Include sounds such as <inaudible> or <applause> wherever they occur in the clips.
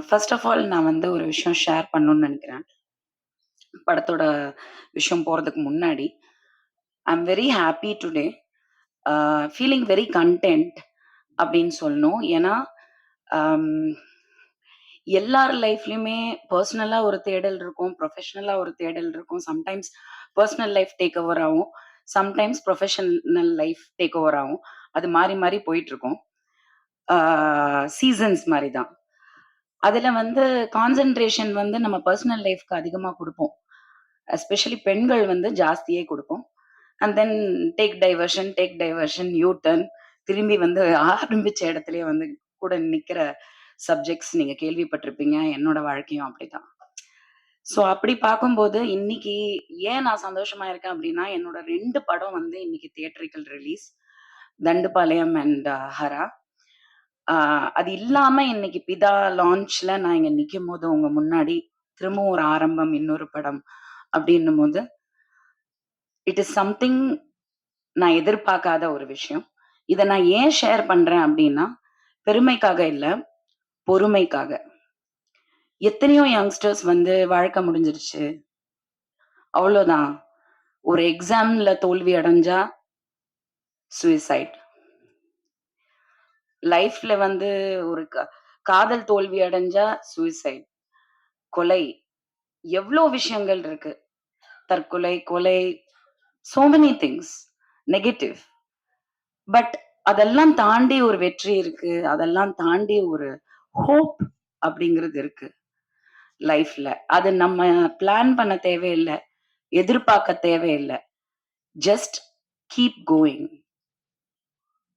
First of all நான் வந்து ஒரு விஷயம் ஷேர் பண்ணணும்னு நினைக்கிறேன். படத்தோட விஷயம் போகிறதுக்கு முன்னாடி. I am very happy today. Feeling very content அப்படின்னு சொல்லணும். ஏன்னா, um, எல்லார் லைஃப்லையுமே பர்சனலாக ஒரு தேடல் இருக்கும். ப்ரொஃபஷ்னலாக ஒரு தேடல் இருக்கும். Sometimes personal life take over ஆகும். Sometimes professional life take over ஆகும். அது மாறி மாறி போயிட்டுருக்கும். சீசன்ஸ் uh, மாதிரி தான். அதுல வந்து கான்சென்ட்ரேஷன் வந்து நம்ம பர்சனல் லைஃப்க்கு அதிகமா கொடுப்போம் எஸ்பெஷலி பெண்கள் வந்து ஜாஸ்தியே கொடுப்போம் and then take diversion, take diversion, U turn திரும்பி வந்து ஆரம்பிச்ச இடத்துலயே வந்து கூட நிக்கிற சப்ஜெக்ட்ஸ் நீங்க கேள்விப்பட்டிருப்பீங்க. என்னோட வாழ்க்கையும் அப்படிதான். ஸோ அப்படி பார்க்கும்போது இன்னைக்கு ஏன் நான் சந்தோஷமா இருக்கேன் அப்படின்னா, என்னோட ரெண்டு படம் வந்து இன்னைக்கு theatrical release. Dandupalyam and uh, Hara. அது இல்லாம இன்னைக்கு பிதா லான்ச்ல நான் இங்க நிக்கும்போது உங்க முன்னாடி திரும்பவும் ஒரு ஆரம்பம் இன்னொரு படம் அப்படின்னும் போது இட் இஸ் சம்திங் நான் எதிர்பார்க்காத ஒரு விஷயம். இதை நான் ஏன் ஷேர் பண்றேன் அப்படின்னா, பெருமைக்காக இல்லை பொறுமைக்காக. எத்தனையோ யங்ஸ்டர்ஸ் வந்து வாழ்க்கை முடிஞ்சிருச்சு. அவ்வளோதான். ஒரு எக்ஸாம்ல தோல்வி அடைஞ்சா சூசைட். லைஃப்ல வந்து ஒரு காதல் தோல்வி அடைஞ்சா சூசைட். கொலை. எவ்வளோ விஷயங்கள் இருக்கு. தற்கொலை, கொலை, so many things negative. But அதெல்லாம் தாண்டி ஒரு வெற்றி இருக்கு. அதெல்லாம் தாண்டி ஒரு ஹோப் அப்படிங்கிறது இருக்கு. லைஃப்ல. அது நம்ம பிளான் பண்ண தேவையில்லை எதிர்பார்க்க தேவையில்லை ஜஸ்ட் கீப் கோயிங்.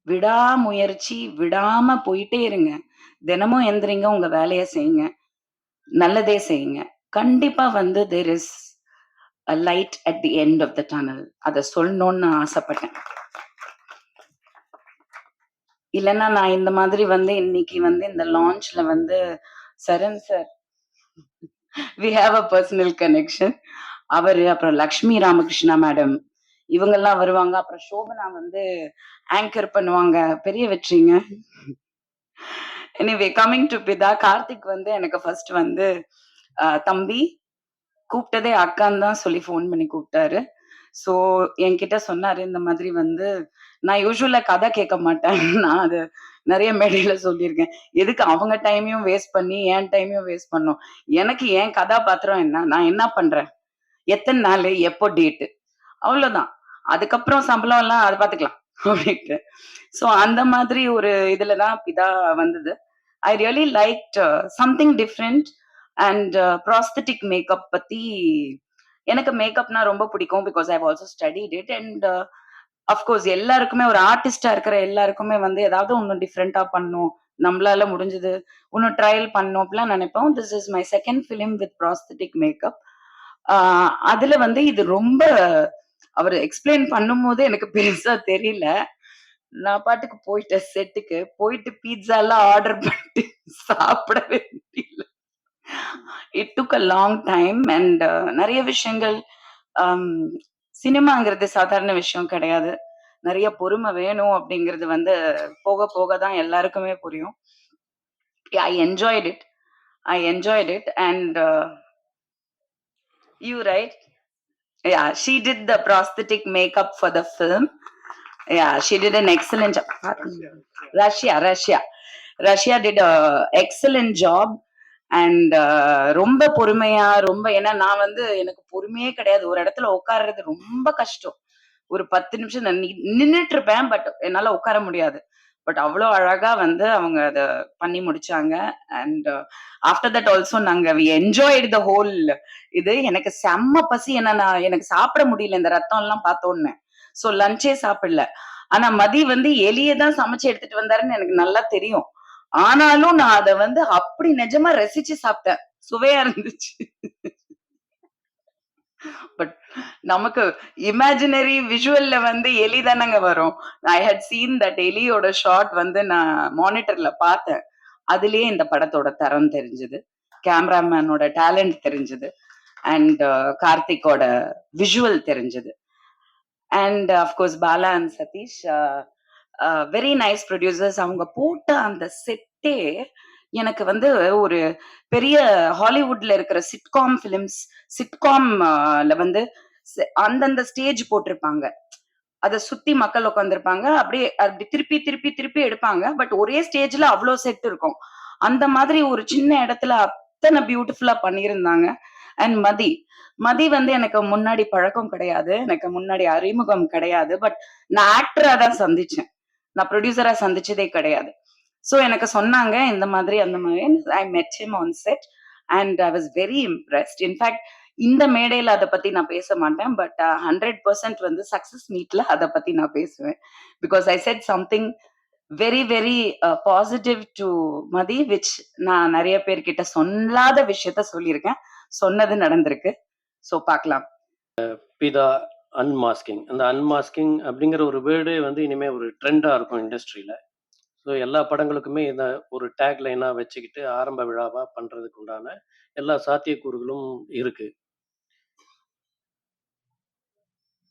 விடாமுயற்சி, விடாம போயிட்டே இருங்க. தினமும் எந்திரிங்க, உங்க வேலையை செய்யுங்க. நல்லதே செய்யுங்க. கண்டிப்பா வந்து there is a light at the end of the tunnel. அதை சொல்லணும்னு நான் ஆசைப்பட்டேன். இல்லைன்னா நான் இந்த மாதிரி வந்து இன்னைக்கு வந்து இந்த லான்ச்ல வந்து Charan sir we have a personal connection. அவரு, அப்புறம் லக்ஷ்மி ராமகிருஷ்ணா மேடம் இவங்கெல்லாம் வருவாங்க. அப்புறம் சோபனா வந்து ஆங்கர் பண்ணுவாங்க. பெரிய வெற்றிங்க. எனிவே கமிங் டு பிதா, கார்த்திக் வந்து எனக்கு ஃபர்ஸ்ட் வந்து தம்பி கூப்பிட்டதே அக்கான்னு தான் சொல்லி ஃபோன் பண்ணி கூப்பிட்டாரு. ஸோ என்கிட்ட சொன்னாரு, இந்த மாதிரி வந்து நான் யூஸ்வலா கதை கேட்க மாட்டேன். <laughs> நான் அது நிறைய மேடையில சொல்லியிருக்கேன். எதுக்கு அவங்க டைமையும் வேஸ்ட் பண்ணி, என் டைமையும் வேஸ்ட் பண்ணும் எனக்கு என் கதாபாத்திரம் என்ன? நான் என்ன பண்றேன்? எத்தனை நாள் எப்போ டேட்டு? அவ்வளோதான். அதுக்கப்புறம் சம்பளம் எல்லாம் அதை பாத்துக்கலாம் அப்படின்ட்டு. ஸோ அந்த மாதிரி ஒரு இதுல தான் பிதா வந்தது. I really like something different and prosthetic makeup பத்தி எனக்கு மேக்கப்னா ரொம்ப பிடிக்கும். Because I also studied it and of course எல்லாருக்குமே ஒரு ஆர்டிஸ்டா இருக்கிற எல்லாருக்குமே வந்து ஏதாவது ஒண்ணு டிஃப்ரெண்டா பண்ணும் நம்மளால முடிஞ்சது இன்னும் ட்ரையல் பண்ணும் அப்படிலாம் நினைப்போம். This is my second film with prosthetic makeup. அதுல வந்து இது ரொம்ப அவர் எக்ஸ்பிளைன் பண்ணும்போது எனக்கு பெருசா தெரியல. நான் பாட்டுக்கு போயிட்டேன் செட்டுக்கு. போயிட்டு பீட்ஸாலாம் ஆர்டர் பண்ணிட்டு சாப்பிடவே முடியல. It took a long time and நிறைய விஷயங்கள் um, சினிமாங்கிறது சாதாரண விஷயம் கிடையாது. நிறைய பொறுமை வேணும் அப்படிங்கிறது வந்து போக போக தான் எல்லாருக்குமே புரியும். I enjoyed it. I enjoyed it and you right? Yeah, she did the prosthetic makeup for the film. Yeah, she did an excellent job. Russia, Russia. Russia did a excellent job and uh, ரொம்ப பொறுமையா ரொம்ப ஏன்னா நான் வந்து எனக்கு பொறுமையே கிடையாது. ஒரு இடத்துல உட்கார்றது ரொம்ப கஷ்டம். ஒரு 10 நிமிஷம் நான் நி நின்னுட்டு இருப்பேன். பட் என்னால உட்கார முடியாது. பட் அவ்வளோ அழகா வந்து அவங்க அத பண்ணி முடிச்சாங்க. அண்ட் ஆஃப்டர் தட் ஆல்சோ நாங்க வி என்ஜாய்டு த ஹோல் இது. எனக்கு செம்ம பசி. என்ன நான் எனக்கு சாப்பிட முடியல இந்த ரத்தம் எல்லாம் பார்த்தோன்னே. ஸோ லஞ்சே சாப்பிடல. ஆனா மதி வந்து எலியே தான் சமைச்சு எடுத்துட்டு வந்தாருன்னு எனக்கு நல்லா தெரியும். ஆனாலும் நான் அத வந்து அப்படி நிஜமா ரசிச்சு சாப்பிட்டேன். சுவையா இருந்துச்சு. பட் நமக்கு இமேஜினரி விஷுவல்ல வந்து எலி தானங்க வரும். ஐ ஹட் சீன் தட் எலியோட ஷாட் வந்து நான் மானிட்டர்ல பார்த்தேன். அதுலயே இந்த படத்தோட தரம் தெரிஞ்சது. கேமராமேனோட டேலண்ட் தெரிஞ்சது. அண்ட் uh, கார்த்திக்கோட விஷுவல் தெரிஞ்சது. And of course Bala and Sathish very nice producers. அவங்க போட்ட அந்த செட்டே எனக்கு வந்து ஒரு பெரிய ஹாலிவுட்ல இருக்கிற சிட்காம் ஃபிலிம்ஸ் சிட்காம்ல வந்து அந்தந்த ஸ்டேஜ் போட்டிருப்பாங்க. அதை சுத்தி மக்கள் உட்காந்துருப்பாங்க அப்படியே அப்படி திருப்பி திருப்பி திருப்பி எடுப்பாங்க. பட் ஒரே ஸ்டேஜ்ல அவ்வளோ செட் இருக்கும். அந்த மாதிரி ஒரு சின்ன இடத்துல அத்தனை பியூட்டிஃபுல்லா பண்ணியிருந்தாங்க. அண்ட் மதி மதி வந்து எனக்கு முன்னாடி பழக்கம் கிடையாது. எனக்கு முன்னாடி அறிமுகம் கிடையாது. பட் நான் ஆக்டரா தான் சந்திச்சேன். நான் ப்ரொடியூசரா சந்திச்சதே கிடையாது. ஸோ எனக்கு சொன்னாங்க இந்த மாதிரி அந்த மாதிரி. I met him on set and I was very impressed in fact இந்த மேடையில் அதை பத்தி நான் பேச மாட்டேன் பட் ஹண்ட்ரட் பர்சன்ட் வந்து சக்சஸ் மீட்ல அதை பத்தி நான் பேசுவேன். Because I said something very very positive to Mathi which நான் நிறைய பேர்கிட்ட சொல்லாத விஷயத்த சொல்லியிருக்கேன். சொன்னது நடந்திருக்கு. ஸோ பார்க்கலாம். பிதா அன்மாஸ்கிங் அந்த அன்மாஸ்கிங் அப்படிங்கிற ஒரு வேர்டே வந்து இனிமேல் ஒரு ட்ரெண்டாக இருக்கும் இண்டஸ்ட்ரியில் ஸோ எல்லா படங்களுக்குமே இதை ஒரு டேக் லைனாக வச்சுக்கிட்டு ஆரம்ப விழாவாக பண்ணுறதுக்கு உண்டான எல்லா சாத்தியக்கூறுகளும் இருக்குது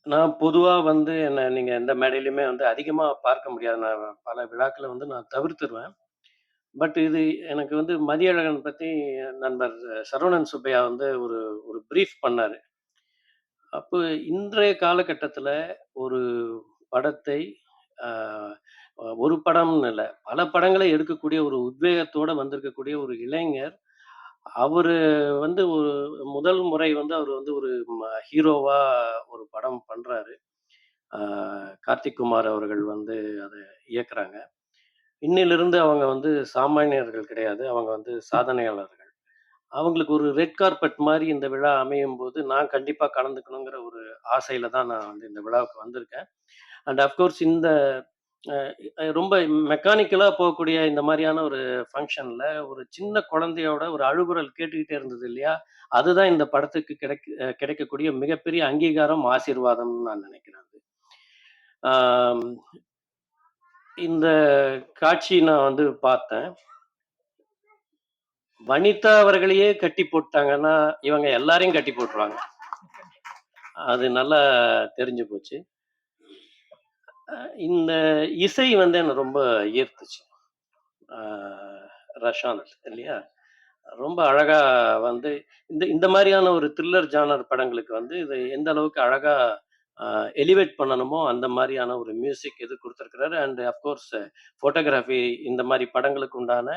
நான் பொதுவாக வந்து என்னை நீங்கள் எந்த மேடையிலுமே வந்து அதிகமாக பார்க்க முடியாது. நான் பல விழாக்களை வந்து நான் தவிர்த்துருவேன். பட் இது எனக்கு வந்து மதியழகன் பற்றி நண்பர் சரவணன் சுப்பையா வந்து ஒரு ஒரு ப்ரீஃப் பண்ணார். அப்போ இன்றைய காலகட்டத்தில் ஒரு படத்தை ஒரு படம்னு இல்லை. பல படங்களை எடுக்கக்கூடிய ஒரு உத்வேகத்தோட வந்திருக்கக்கூடிய ஒரு இளைஞர். அவர் வந்து ஒரு முதல் முறை வந்து அவர் வந்து ஒரு ஹீரோவாக ஹீரோவா ஒரு படம் பண்றாரு. கார்த்திக் குமார் அவர்கள் வந்து அதை இயக்குறாங்க. இன்னிலிருந்து அவங்க வந்து சாமானியர்கள் கிடையாது. அவங்க வந்து சாதனையாளர்கள். அவங்களுக்கு ஒரு ரெட் கார்பெட் மாதிரி இந்த விழா அமையும் போது நான் கண்டிப்பாக கலந்துக்கணுங்கிற ஒரு ஆசையில தான் நான் வந்து இந்த விழாவுக்கு வந்திருக்கேன். அண்ட் அஃப்கோர்ஸ் இந்த ரொம்ப மெக்கானிக்கலாக போகக்கூடிய இந்த மாதிரியான ஒரு ஃபங்க்ஷனில் ஒரு சின்ன குழந்தையோட ஒரு அழுகுரல் கேட்டுக்கிட்டே இருந்தது இல்லையா? அதுதான் இந்த படத்துக்கு கிடைக்க கிடைக்கக்கூடிய மிகப்பெரிய அங்கீகாரம் ஆசீர்வாதம்னு நான் நினைக்கிறேன் அது. ஆம், இந்த காட்சி நான் வந்து பார்த்தேன். வனிதா அவர்களையே கட்டி போட்டாங்கன்னா இவங்க எல்லாரையும் கட்டி போட்டுருவாங்க. அது நல்லா தெரிஞ்சு போச்சு. இந்த இசை வந்து என்ன ரொம்ப ஈர்த்துச்சு. ரஷாந்த் இல்லையா? ரொம்ப அழகா வந்து இந்த இந்த மாதிரியான ஒரு த்ரில்லர் ஜானர் படங்களுக்கு வந்து இது எந்த அளவுக்கு அழகா எலிவேட் பண்ணணுமோ அந்த மாதிரியான ஒரு மியூசிக் இது கொடுத்துருக்கிறாரு. அண்ட் அஃப்கோர்ஸ் ஃபோட்டோகிராஃபி இந்த மாதிரி படங்களுக்கு உண்டான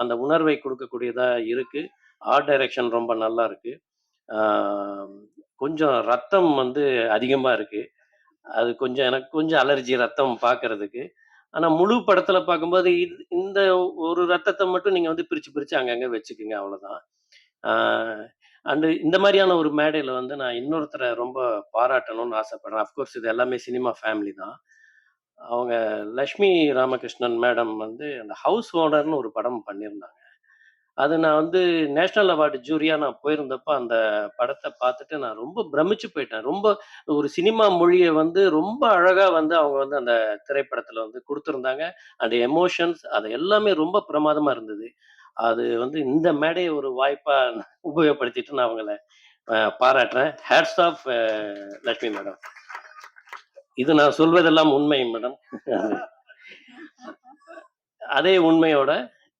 அந்த உணர்வை கொடுக்கக்கூடியதா இருக்கு. ஆர்ட் டைரக்ஷன் ரொம்ப நல்லா இருக்கு. கொஞ்சம் ரத்தம் வந்து அதிகமாக இருக்குது அது கொஞ்சம் எனக்கு கொஞ்சம் அலர்ஜி ரத்தம் பார்க்கறதுக்கு ஆனால் முழு படத்தில் பார்க்கும்போது இது- இந்த ஒரு ரத்தத்தை மட்டும் நீங்கள் வந்து பிரித்து பிரித்து அங்கங்கே வச்சுக்கோங்க அவ்வளோதான் அண்டு இந்த மாதிரியான ஒரு மேடையில் வந்து நான் இன்னொருத்தரை ரொம்ப பாராட்டணும்னு ஆசைப்படுறேன். அஃப்கோர்ஸ் இது எல்லாமே சினிமா ஃபேமிலி தான். அவங்க லக்ஷ்மி ராமகிருஷ்ணன் மேடம் வந்து அந்த ஹவுஸ் ஓனர்னு ஒரு படம் பண்ணியிருந்தாங்க. அது நான் வந்து நேஷனல் அவார்டு ஜூரியா நான் போயிருந்தப்ப அந்த படத்தை பார்த்துட்டு நான் ரொம்ப பிரமிச்சு போயிட்டேன். ரொம்ப ஒரு சினிமா மொழியை வந்து ரொம்ப அழகா வந்து அவங்க வந்து அந்த திரைப்படத்துல வந்து கொடுத்துருந்தாங்க. அந்த எமோஷன்ஸ் அது எல்லாமே ரொம்ப பிரமாதமா இருந்தது. அது வந்து இந்த மேடையை ஒரு வாய்ப்பா உபயோகப்படுத்திட்டு நான் அவங்கள பாராட்டுறேன். ஹேட்ஸ் ஆஃப் லட்சுமி மேடம் இது நான் சொல்வதெல்லாம் உண்மை மேடம் அதே உண்மையோட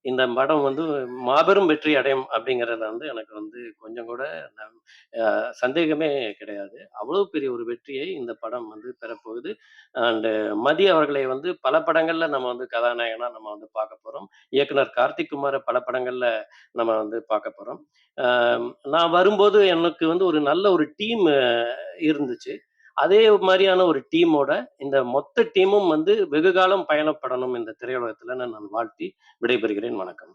இந்த படம் வந்து மாபெரும் வெற்றி அடையும் அப்படிங்கிறதுல வந்து எனக்கு வந்து கொஞ்சம் கூட சந்தேகமே கிடையாது. அவ்வளோ பெரிய ஒரு வெற்றியை இந்த படம் வந்து பெறப்போகுது. அண்டு மதி அவர்களை வந்து பல படங்களில் நம்ம வந்து கதாநாயகனாக நம்ம வந்து பார்க்க போகிறோம் இயக்குனர் கார்த்திக் குமாரை பல படங்களில் நம்ம வந்து பார்க்க போகிறோம் நான் வரும்போது எனக்கு வந்து ஒரு நல்ல ஒரு டீம் இருந்துச்சு. அதே மாதிரியான ஒரு டீமோட இந்த மொத்த டீமும் வந்து வெகு காலம் பயணப்படணும் இந்த திரையுலகத்துல நான் வாழ்த்தி விடைபெறுகிறேன். வணக்கம்.